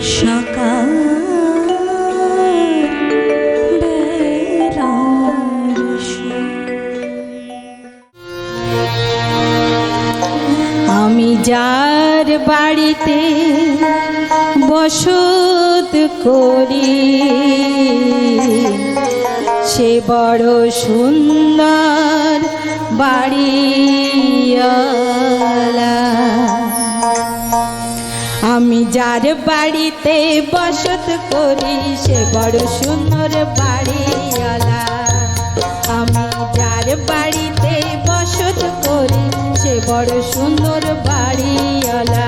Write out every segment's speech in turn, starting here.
সকাল আমি যার বাড়িতে বসত করি সে বড় সুন্দর বাড়ি যার বাড়িতে বসত করি, সে বড় সুন্দর বাড়িওয়ালা। আমি যার বাড়িতে বসত করি, সে বড় সুন্দর বাড়িওয়ালা।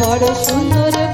বড় সুন্দর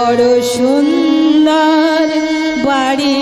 বড় সুন্দর বাড়ি